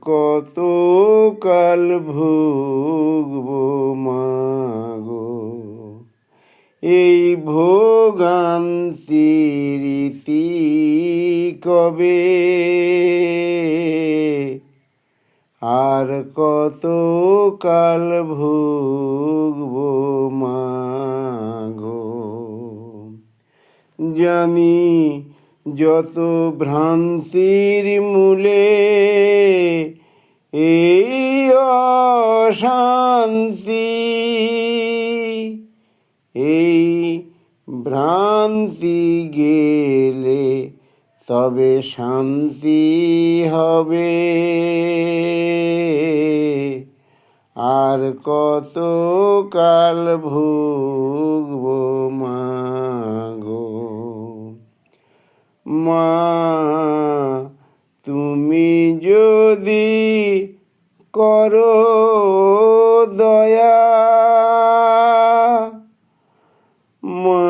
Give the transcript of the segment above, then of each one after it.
কত কাল ভুগব মাগো? এই ভোগান্তি রীতি কবে? আর কত কাল ভুগব মাগো? জানি যত ভ্রান্তির মূলে এই অশান্তি, এই ভ্রান্তি গেলে তবে শান্তি হবে। আর কত কাল ভুগব মাগো মা তুমি যদি করো দয়া মা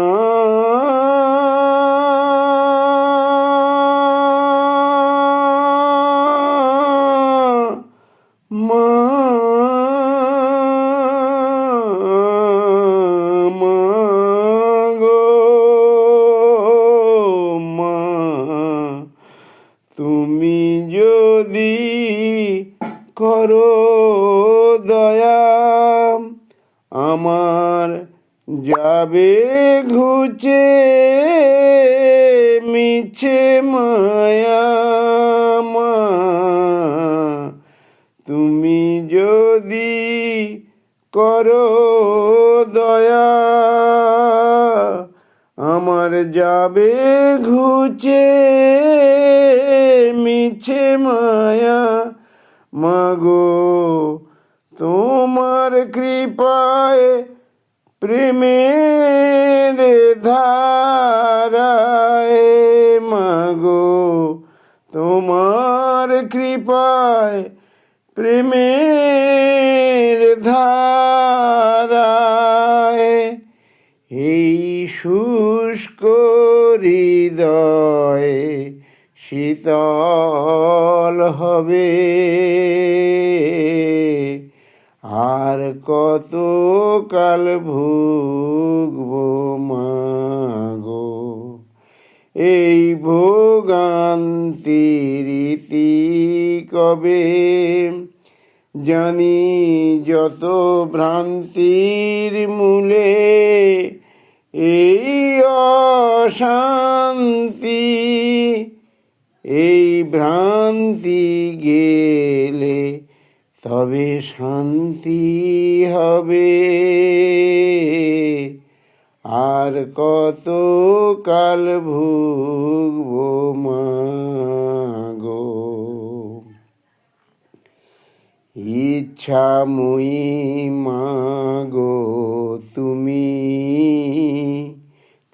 মা তুমি যদি করো দয়া আমার যাবে ঘুচে মিছে মায়া মা। তুমি যদি করো দয়া, আমার যাবে ঘুচে মিছে মায়া। মাগো, তোমার কৃপায় প্রেমের ধারায় মাগো তোমার কৃপায় প্রেমের ধারায় এই শুষ্ক হৃদয় শীতল হবে। আর কত কাল ভুগব মাগো। এই ভোগান্তি রীতি কবে? জানি যত ভ্রান্তির মূলে এই অশান্তি, এই ভ্রান্তি গেলে তবে শান্তি হবে। আর কত কাল ভুগব মাগো? ইচ্ছা মুই মাগো তুমি,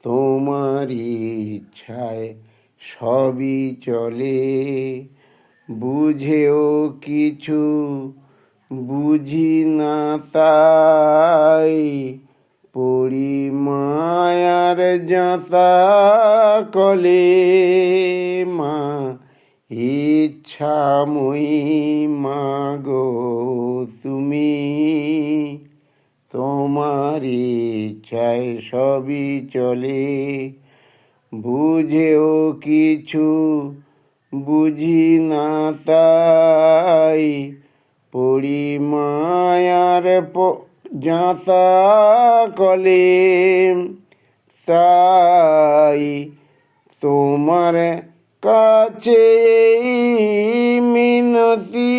তোমার ইচ্ছায় সবই চলে। বুঝেও কিছু বুঝি না তাই পড়ি মায়ার যাতা কলে মা ইচ্ছা মই মাগো তুমি। তোমার ইচ্ছায় সবই চলে, বুঝেও কিছু বুঝি না তাই পড়ি মায়ার যাতা কলে তাই তোমার কাছে মিনতি।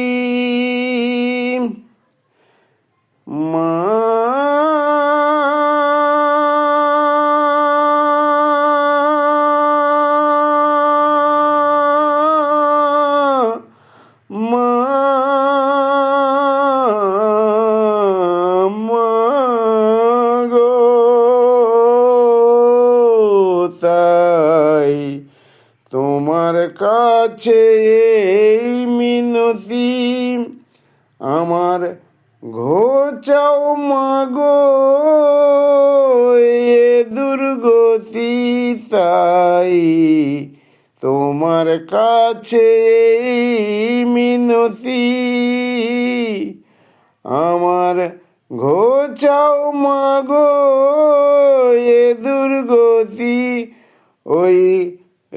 কাছে এই মিনতি আমার ঘোচাও মাগো এ দুর্গতি তাই তোমার কাছে মিনতি আমার ঘোচাও মাগো এ দুর্গতি ওই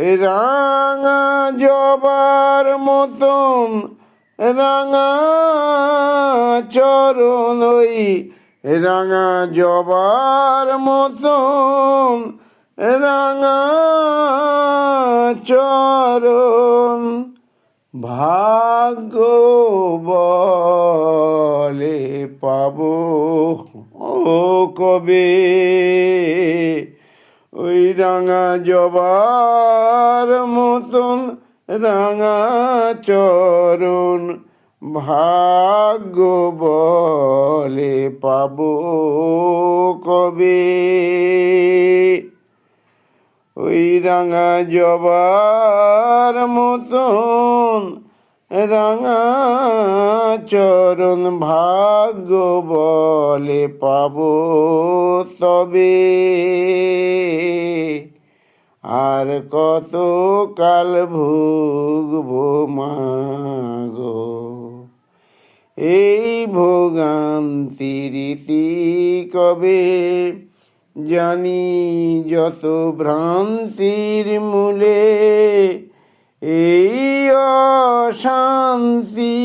রাঙা জবার মতন, রাঙা চরণ ওই রাঙা জবার মতন, রাঙা চরণ। ভাগ্য বলে পাবো ও কবে ওই রাঙা জবার মতন রাঙা চরণ ভাগ্য বলে পাবো কবে? ওই রাঙা জবার মতন রাঙা চরণ ভাগ্য বলে পাব তবে। আর কত কাল ভুগবো মাগো? এই ভোগান্তি রীতি কবে? জানি যত ভ্রান্তির মূলে এই অশান্তি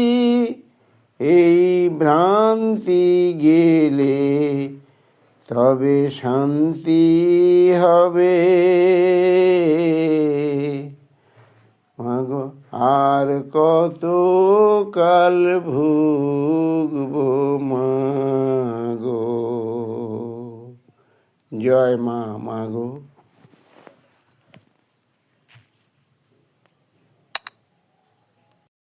এই ভ্রান্তি গেলে তবে শান্তি হবে। আর কত কাল ভুগবো মাগো? জয় মা মাগো।